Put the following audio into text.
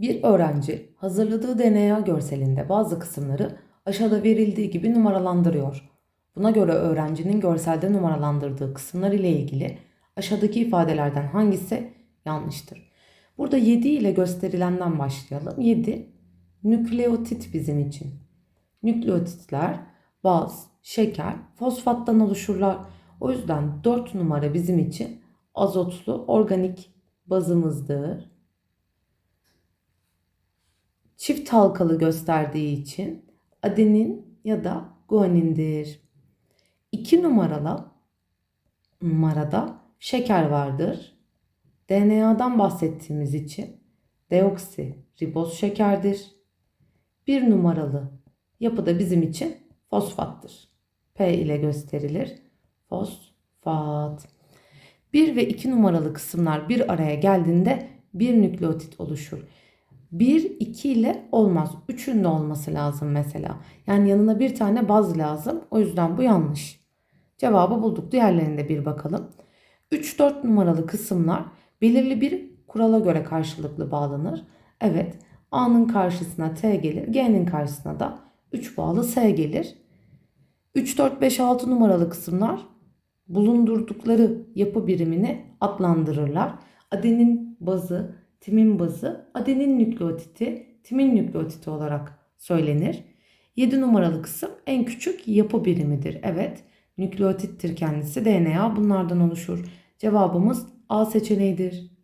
Bir öğrenci hazırladığı DNA görselinde bazı kısımları aşağıda verildiği gibi numaralandırıyor. Buna göre öğrencinin görselde numaralandırdığı kısımlar ile ilgili aşağıdaki ifadelerden hangisi yanlıştır? Burada 7 ile gösterilenden başlayalım. 7 nükleotit bizim için. Nükleotitler baz, şeker, fosfattan oluşurlar. O yüzden 4 numara bizim için azotlu organik bazımızdır. Çift halkalı gösterdiği için adenin ya da guanindir. 2 numaralı numarada şeker vardır. DNA'dan bahsettiğimiz için deoksiriboz şekerdir. Bir numaralı yapı da bizim için fosfattır. P ile gösterilir. Fosfat. 1 ve 2 numaralı kısımlar bir araya geldiğinde bir nükleotit oluşur. 1, 2 ile olmaz. Üçün de olması lazım mesela. Yani yanına bir tane baz lazım. O yüzden bu yanlış. Cevabı bulduk. Diğerlerine bir bakalım. 3, 4 numaralı kısımlar belirli bir kurala göre karşılıklı bağlanır. Evet. A'nın karşısına T gelir. G'nin karşısına da 3 bağlı S gelir. 3, 4, 5, 6 numaralı kısımlar bulundurdukları yapı birimini adlandırırlar. Adenin bazı, timin bazı, adenin nükleotiti, timin nükleotiti olarak söylenir. 7 numaralı kısım en küçük yapı birimidir. Evet, nükleotittir kendisi. DNA bunlardan oluşur. Cevabımız A seçeneğidir.